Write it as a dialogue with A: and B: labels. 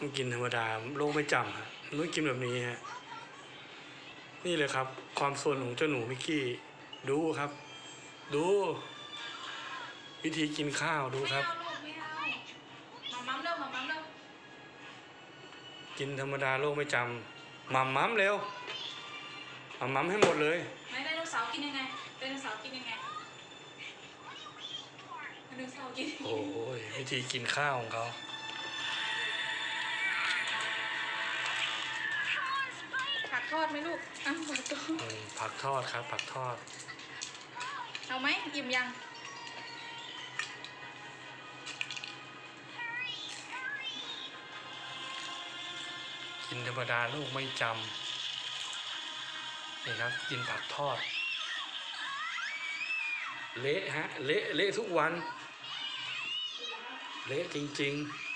A: มันกินธรรมดาโลกไม่จำฮะมันต้องกินแบบนี้ฮะนี่เลยครับ ความโซนของเจ้าหนูมิกกี้ ดูครับ ดู วิธีกินข้าวดู
B: ไม่
A: ครับ
B: เอาลูกไม่เอามามัมเร็วมามัมเร็ว
A: กินธรรมดาโลกไม่จำมัมมัมเร็วมัมมัมให้หมดเลย
B: ไหนไดโนเสาร์กินยังไงไดโนเสาร์กินยังไงไดโนเสาร์กินยังไง
A: โอ้ยวิธีกินข้าวของเขา
B: ทอดไหมลูกอ้าวผักทอด
A: อืมผักทอดครับ ผักทอด
B: เอาไหมอิ่มยัง
A: กินธรรมดาโลกไม่จำนี่ครับ กินผักทอด เละฮะ เละเละทุกวัน เละจริง ๆ